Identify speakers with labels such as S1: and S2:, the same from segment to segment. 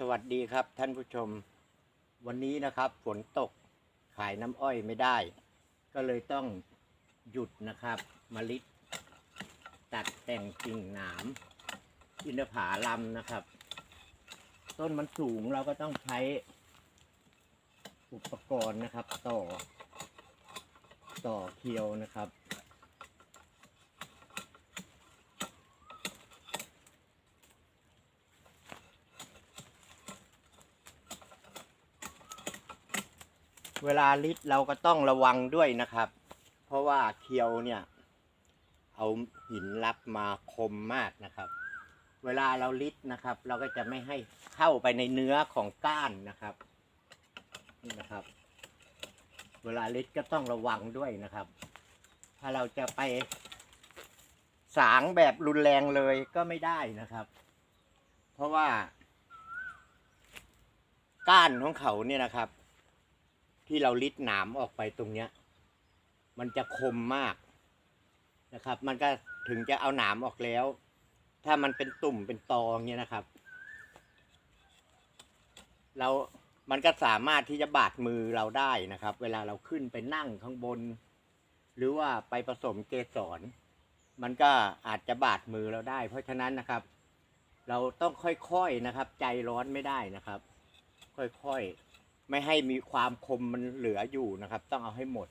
S1: สวัสดีครับท่านผู้ชม วันนี้นะครับฝนตกขายน้ำอ้อยไม่ได้ ก็เลยต้องหยุดนะครับมาลิดตัดแต่งกิ่งหนาม อินทผาลำนะครับ ต้นมันสูงเราก็ต้องใช้อุปกรณ์นะครับ ต่อ ต่อเคียวนะครับ เวลาลิดเราก็ต้องระวังด้วยนะครับ เพราะว่าเคียวเนี่ย เอาหินรับมาคมมากนะครับ เวลาเราลิดนะครับ เราก็จะไม่ให้เข้าไปในเนื้อของก้านนะครับนี่นะครับ เวลาลิดก็ต้องระวังด้วยนะครับ ถ้าเราจะไปสางแบบรุนแรงเลยก็ไม่ได้นะครับ เพราะว่า ก้านของเขาเนี่ยนะครับ ที่เราลิดหนามออกไปตรงเนี้ย มันจะคมมากนะครับ มันก็ถึงจะเอาหนามออกแล้ว ถ้ามันเป็นตุ่มเป็นตองเงี้ยนะครับ เรา มันก็สามารถที่จะบาดมือเราได้นะครับ เวลาเราขึ้นไปนั่งข้างบน หรือว่าไปผสมเกสร มันก็อาจจะบาดมือเราได้ เพราะฉะนั้นนะครับ เราต้องค่อยๆนะครับ ใจร้อนไม่ได้นะครับ ค่อยๆ ไม่ให้มีความคมมันเหลืออยู่นะครับ ต้องเอาให้หมด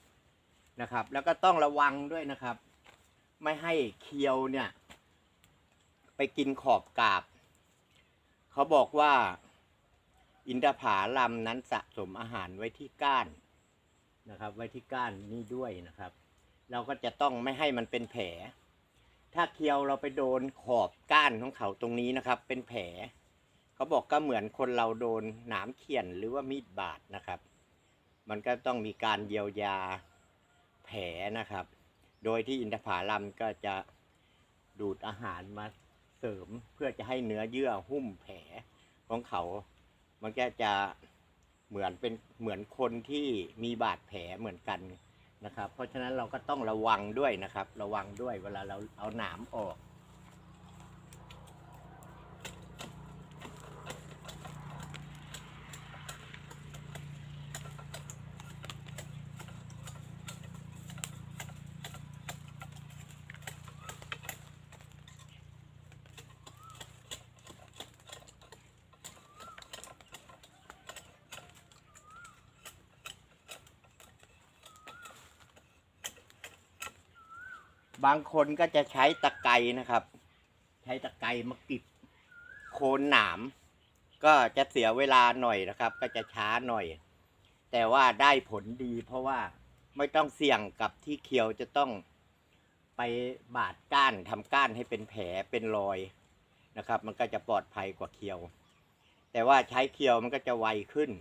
S1: นะครับ แล้วก็ต้องระวังด้วยนะครับ ไม่ให้เคียวเนี่ย ไปกินขอบกาบ เขาบอกว่า อินทผาลัมนั้นสะสมอาหารไว้ที่ก้านนะครับ ไว้ที่ก้านนี่ด้วยนะครับ เราก็จะต้องไม่ให้มันเป็นแผล ถ้าเคียวเราไปโดนขอบก้านของเขาตรงนี้นะครับ เป็นแผล เขาบอกก็เหมือนคนเราโดนหนามเขียนหรือว่ามีดบาดนะครับ มันก็ต้องมีการเยียวยาแผลนะครับ โดยที่อินทผลัมก็จะดูดอาหารมาเสริมเพื่อจะให้เนื้อเยื่อหุ้มแผลของเขา มันก็จะเหมือนเป็นเหมือนคนที่มีบาดแผลเหมือนกันนะครับ เพราะฉะนั้นเราก็ต้องระวังด้วยนะครับ ระวังด้วยเวลาเราเอาหนามออก บางคนก็จะใช้ตะไคร้นะครับ ใช้ตะไคร้มากิบโคนหนาม ก็จะเสียเวลาหน่อยนะครับ ก็จะช้าหน่อย แต่ว่าได้ผลดี เพราะว่าไม่ต้องเสี่ยงกับที่เคียวจะต้องไปบาดก้านทำก้านให้เป็นแผลเป็นรอยนะครับ มันก็จะปลอดภัยกว่าเคียว แต่ว่าใช้เคียวมันก็จะไวขึ้น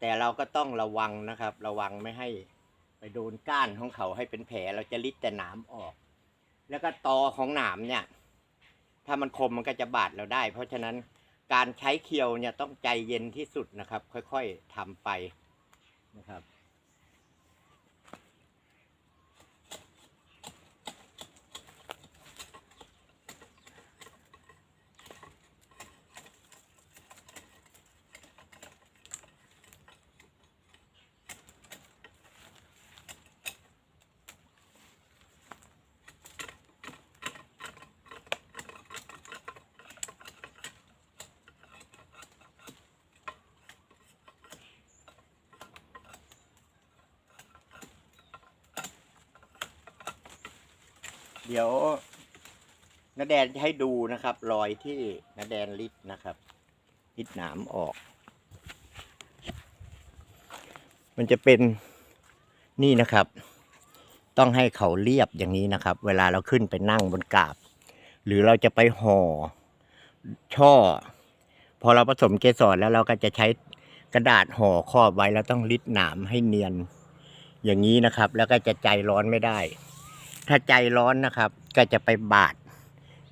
S1: แต่เราก็ต้องระวังนะครับ ระวังไม่ให้ ไปโดนก้านของเขาให้เป็นแผลเราจะริดแต่หนามออก แล้วก็ตอของหนามเนี่ย ถ้ามันคมมันก็จะบาดเราได้ เพราะฉะนั้นการใช้เคียวเนี่ยต้องใจเย็นที่สุดนะครับ ค่อยๆทำไปนะครับ เดี๋ยวนาแดนจะให้ดูนะครับ รอยที่นาแดนลิดนะครับลิดหนามออก มันจะเป็นนี่นะครับ ต้องให้เขาเรียบอย่างนี้นะครับ เวลาเราขึ้นไปนั่งบนกาบ หรือเราจะไปห่อช่อ พอเราผสมเกสรแล้วเราก็จะใช้กระดาษห่อครอบไว้แล้วต้องริดหนามให้เนียน อย่างนี้นะครับ แล้วก็จะใจร้อนไม่ได้ ถ้าใจร้อนนะครับ ก็จะไปบาด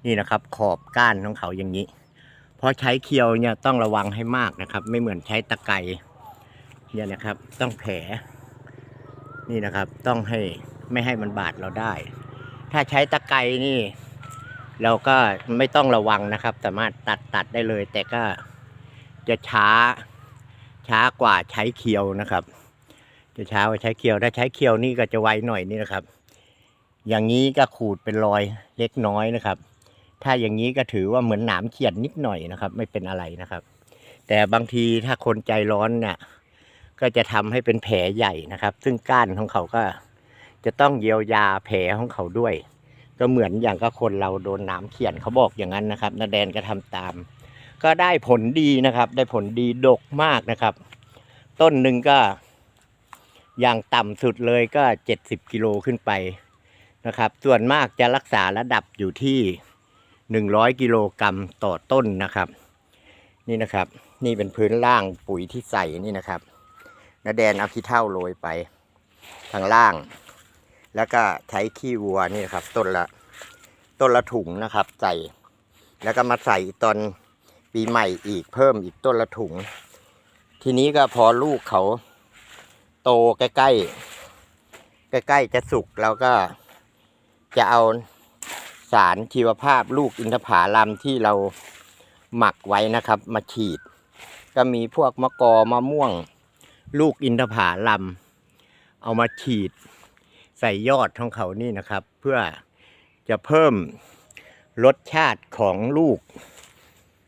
S1: นี่นะครับ ขอบก้านของเขาอย่างนี้เพราะใช้เคียวเนี่ยต้องระวังให้มากนะครับ ไม่เหมือนใช้ตะไคร้เนี่ยนะครับ ต้องแผลนี่นะครับ ต้องให้ไม่ให้มันบาดเราได้ ถ้าใช้ตะไคร้นี่ เราก็ไม่ต้องระวังนะครับ สามารถตัดตัดได้เลย แต่ก็จะช้าช้ากว่าใช้เคียวนะครับ จะช้ากว่าใช้เคียวถ้าใช้เคียวนี่ก็จะไวหน่อยนี่นะครับ อย่างนี้ก็ขูดเป็นรอยเล็กน้อยนะครับ ถ้าอย่างนี้ก็ถือว่าเหมือนหนามเขียดนิดหน่อยนะครับ ไม่เป็นอะไรนะครับ แต่บางทีถ้าคนใจร้อนเนี่ยก็จะทำให้เป็นแผลใหญ่นะครับ ซึ่งก้านของเขาก็จะต้องเยียวยาแผลของเขาด้วย ก็เหมือนอย่างกับคนเราโดนหนามเขียนเขาบอกอย่างนั้นนะครับนาแดนก็ทำตาม ก็ได้ผลดีนะครับ ได้ผลดีดกมากนะครับ ต้นหนึ่งก็อย่างต่ำสุดเลยก็เจ็ดสิบกิโลขึ้นไป นะครับ ส่วนมากจะรักษาระดับอยู่ที่หนึ่งร้อยกิโลกรัมต่อต้นนะครับ นี่นะครับ นี่เป็นพื้นล่างปุ๋ยที่ใส่นี่นะครับนาแดนเอาขี้เท่าโรยไปทางล่าง แล้วก็ใช้ขี้วัวนี่นะครับ ต้นละต้นละถุงนะครับ ใส่ แล้วก็มาใส่ตอนปีใหม่อีกเพิ่มอีกต้นละถุง ทีนี้ก็พอลูกเขาโตใกล้ๆใกล้ๆจะสุกเราก็ จะเอาสารชีวภาพลูกอินทผลัมที่เราหมักไว้นะครับ มาฉีด ก็มีพวกมะกอมะม่วง ลูกอินทผลัมเอามาฉีด ใส่ยอดของเขานี่นะครับ เพื่อจะเพิ่มรสชาติของลูก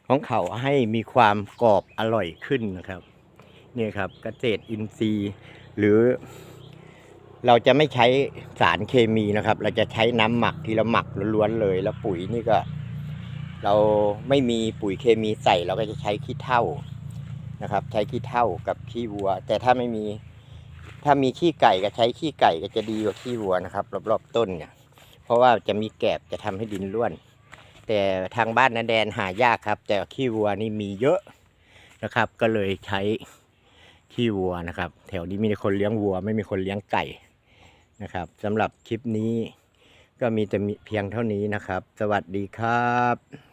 S1: ของเขาให้มีความกรอบอร่อยขึ้นนะครับ นี่ครับกเกษตรอินทรีย์หรือ เราจะไม่ใช้สารเคมีนะครับ เราจะใช้น้ำหมักที่เราหมักล้วนๆเลย แล้วปุ๋ยนี่ก็ เราไม่มีปุ๋ยเคมีใส่ เราก็จะใช้ขี้เถ้านะครับ ใช้ขี้เถ้ากับขี้วัว แต่ถ้าไม่มีถ้ามีขี้ไก่ก็ใช้ขี้ไก่ก็จะดีกว่าขี้วัวนะครับ รอบๆต้นเนี่ย เพราะว่าจะมีแกบจะทำให้ดินร่วน แต่ทางบ้านนาแดนหายากครับ แต่ขี้วัวนี่มีเยอะนะครับ ก็เลยใช้ขี้วัวนะครับ แถวนี้มีคนเลี้ยงวัว ไม่มีคนเลี้ยงไก่ นะครับสำหรับคลิปนี้ก็มีแต่เพียงเท่านี้นะครับ สวัสดีครับ